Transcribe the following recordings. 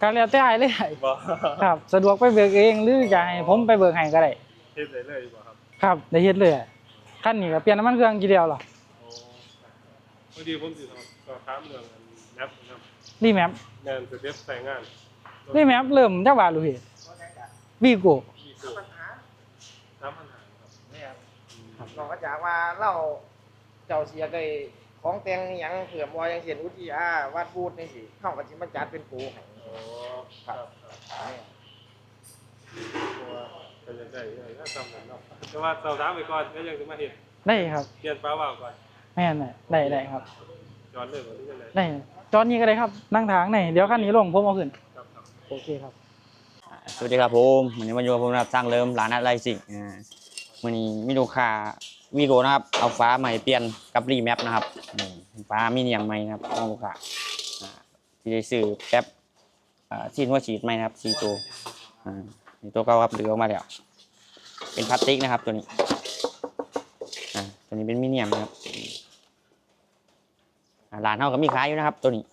ก็แล้วแต่อ้ายเลยบ่ครับ สะดวกไปเบิกเองหรือจะให้ผมไปเบิกให้ก็ได้เฮ็ดได้เลยบ่ครับครับได้เฮ็ดเลยคันนี้ก็เปลี่ยนน้ำมันเครื่องกี่เดียวหรอโอ้พอดีผมสิสอบถามเรื่องอันแอปนะครับรีแมปงานสเต็ปใส่งานรีแมปเริ่มจักบาทลูกพี่วีโก้มีตัวน้ำปัญหาครับเนี่ยครับนอกจากว่าเราเจ้าเสียได้ ของแต่งอหยังเผื่อมอยังเสียนอุทิอาวัดพูดนี่สิเข้ากับที่มันจัดเป็นปูให้โอ้ครับครับเนี่ยเพราะว่าก็จะได้ได้ถ้าทำนั้นเนาะแต่ว่าสอบถามไปก่อนแล้วยังจะมาเฮ็ดได้ครับเปลี่ยนฟ้าว่าวก่อนแม่นน่ะได้ได้ครับย้อนเลยวันนี้จะไหนได้จอดนี้ก็ได้ครับนั่งทางไหนเดี๋ยวคันนี้ลงผมเอาขึ้นครับครับโอเคครับ สวัสดีครับผมวันนี้มาอยู่กับผมนะครับสร้างเริ่มร้านอะไรสิอ่าวันนี้มีลูกค้า วีโกนะครับ เอาฟ้าใหม่เปลี่ยนกับรีแมปนะครับฟ้ามีเนียงใหม่นะครับของลูกค้าที่ได้ซื้อแป๊บซีนหัวฉีดใหมนะครับซีตัวนี่ตัวก่าครับเหลืออกมาแล้ว เป็นพลาสติกนะครับตัวนี้ตัวนี้เป็นมีเนียมนะครับอ่าร้านเฮาก็มีขายอยู่นะครับ ตัวนี้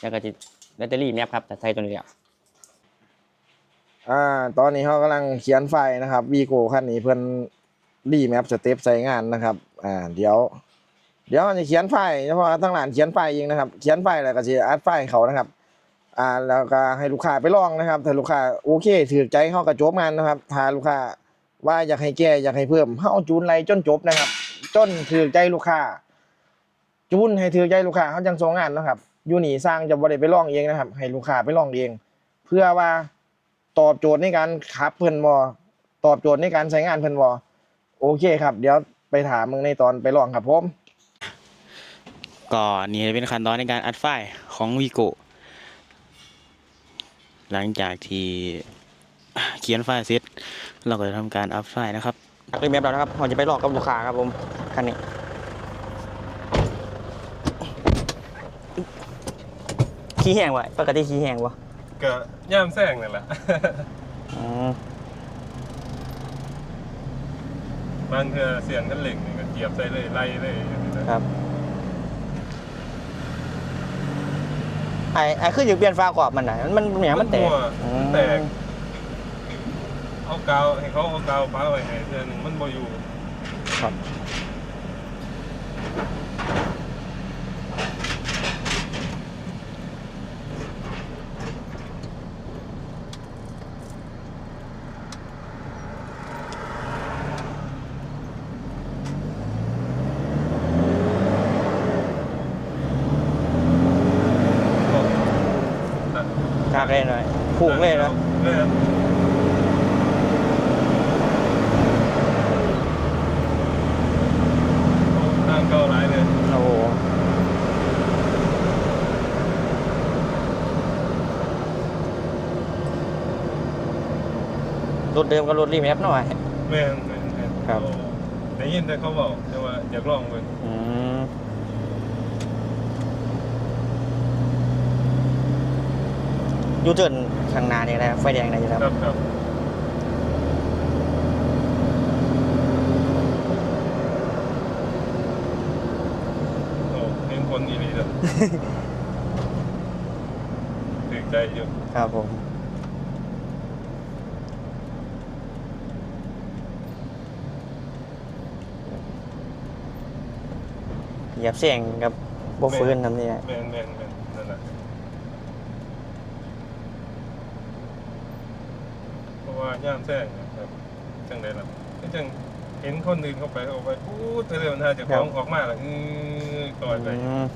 แล้วก็จะแบตเตอรี่แมปครับแต่ใช้ตัวนี้แล้วอ่า ตอนนี้เขากำลังเขียนไฟนะครับวีโก้คันนี้เพิ่น รีแมปสเต็ปใส่งานนะครับ อ่า เดี๋ยว เดี๋ยวจะเขียนไฟล์เฉพาะทั้งหลานเขียนไฟล์เองนะครับ เขียนไฟล์แล้วก็จะอัดไฟล์เขานะครับ อ่า แล้วก็ให้ลูกค้าไปลองนะครับ ถ้าลูกค้าโอเคถือใจเข้าก็จบงานนะครับ ถ้าลูกค้าว่าอยากให้แก้อยากให้เพิ่มเขาเอาจูนไรจนจบนะครับ จนถือใจลูกค้า จูนให้ถือใจลูกค้าเขาจังส่งงานนะครับอยู่นี่สร้างจะบ่ได้ไปลองเองนะครับ ให้ลูกค้าไปลองเอง เพื่อว่าตอบโจทย์ในการขับเพิ่นบ่ตอบโจทย์ในการใช้งานเพิ่นบ่ โอเคครับ เดี๋ยวไปถามมึงในตอนไปลองครับผมก็นี่เป็นขั้นตอนในการอัดไฟล์ของวีโกหลังจากที่เขียนไฟล์เสร็จเราก็จะทำการอัดไฟล์นะครับรีแมปแล้วนะครับเราจะไปลอกกับลูกค้าครับผมคันนี้ขี้แห้งวะปกติขี้แห้งวะก็ย่ามแซงนั่นแหละ อืม บางเทื่อเสียงกันเหล็กนี่ก็เกียบใส่เลยไล่เลยอย่างนี้นะครับไอ้ไอ้คืออยู่เปลี่ยนฟ้ากรอบมันน่ะมันมันเหนียมันแตกมั่วอืมแตกเอากาวให้เขาเอากาวป้าไว้ให้เทื่อหนึงมันบ่อยู่ครับ กากเลยหน่อยผูกเลยนะเลยอะทางเก่าหลายเลยโอ้โหรถเดิมกับรถรีแมปหน่อยแม่นแม่นแม่นครับโอ้ได้ยินแต่เขาบอกแต่ว่าอยากลองเบิ่งอืม ยูเทิร์นข้างหน้านี่นะไฟแดงนะอยู่แล้วครับครับโอ้เห็นคนอีหลีเลย ถึงใจอยู่ครับผมเหยียบเสียงกับบฟื้นทำนี่แม่นแม่นแม่นนั่นแหละเพราะ ว่าย่ามแซงนะครับจังไดล่ะก็จังเห็นคนอื่นเข้าไปเข้าไปพูดไปเรื่อยมันน่าจะฟ้องออกมาและอือต่อยไปอืม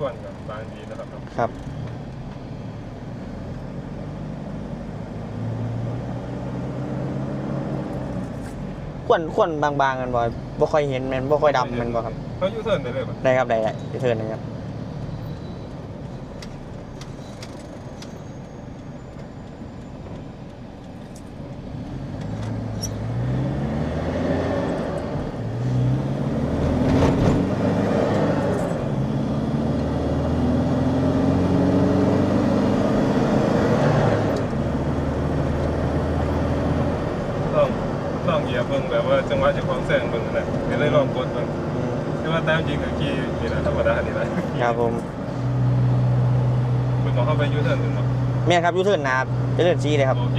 ก่อนกับบางทีนะครับครับขวนขวนบางๆกันบ่บ่ค่อยเห็นแมันบ่ค่อยดำแมันบ่ครับเขายูเทิร์นไปเลยป่ะได้ครับได้ได้เทิร์นนะครับ ต้องต้องเหยียบเบิ่งแบบว่าจังหวะเจะของแซงเบิ่งนั่นแหละ ก็เลยลองกดเบิ่งอืมคือว่าตามจริงกับขี่นี่แหละธรรมดานี่แหละครับผมคุณหมอเข้าไปยูเทิร์นถึงหมอแม่นครับยูเทิร์นนะครับยูเทิร์นซีเลยครับโอเค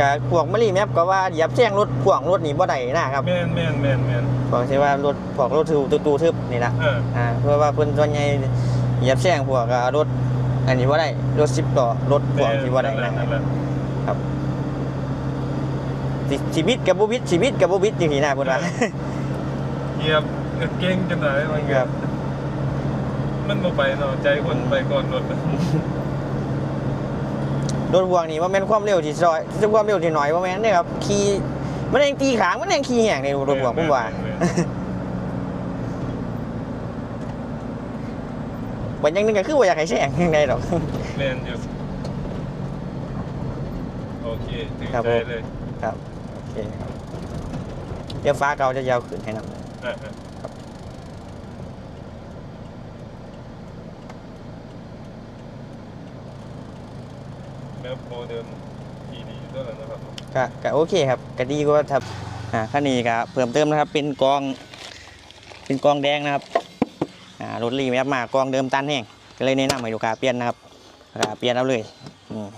กับพวกมะลีแมปก็ว่าเหยียบแจ้งรถพ่วงรถหนีบ่ได้นะครับแมนแมนแมนแมนบอกใช่ว่ารถพวกรถทูตูตูทึบนี่นะเอออ่าเพื่อว่าเพิ่นส่วนใหญ่เหยียบแจ้งพวกอ่ารถอันนี้บ่ได้รถ10ต่อรถพ่วงที่บ่ได้นั่นะนแหละนั่นแหละ สิชีวิตกับบ่วิตชีวิตกับบ่วิตอย่างนี้นะเพิ่นว่าเหยียบเก่งจังเลยมันครับมันบ่ไปเนาะใจคนไปก่อนรถรถพ่วงนี่ว่าแม่นความเร็วที่ซอยซึ่งความเร็วที่น้อยว่าแม่นเด้ครับขี่มันเองตีขางมันเองขี่แหงในรถพ่วงผมว่าบันอยังหนึงก็คือว่าอยากให้แซงยังไงดอกแมนอยู่โอเคถึงครับใจผมเลยครับโอ เคครับเดี๋ยวฟ้าเก่าจะยาวขึ้นให้นำอะอะแล้วโปรเดิมทีดีด้วยแล้วนะครับก็ก็โอเคครับก็ดีกว่าครับอ่าคันนี้ก็เพิ่มเติมนะครับ เป็นกอง เป็นกองแดงนะครับอ่ารถรีแมปมากองเดิมตันแห้งก็เลยแนะนำให้ลูกค้าเปลี่ยนนะครับลูกค้าเปลี่ยนเอาเลยอืม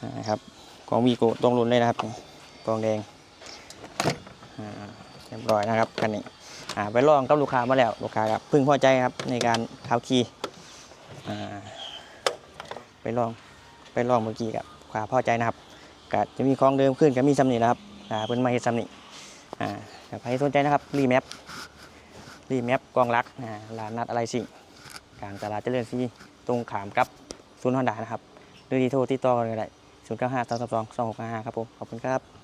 อ่าครับกองวีโก้ตรงรุนเลยนะครับ กองแดงเรียบร้อยนะครับคันนี้อ่าไปลองกับลูกค้ามาแล้วลูกค้าครับพึงพอใจครับในการขับขี่ไปลองไปลองเมื่อกี้กับลูกค้าพอใจนะครับก็จะมีของเดิมขึ้นก็มีซัมนี่นะครับเพิ่นมาเฮ็ดซัมนี่อ่าใครสนใจนะครับรีแมปรีแมปกองรักอ่าร้านนัดอะไรสิ่งกลางตลาดเจริญซีตรงขามกับศูนย์ฮอนดานะครับหรือที่โทรติดต่อกันได้ศูนย์เก้าห้าสองสองสองหกห้าครับผมขอบคุณครับ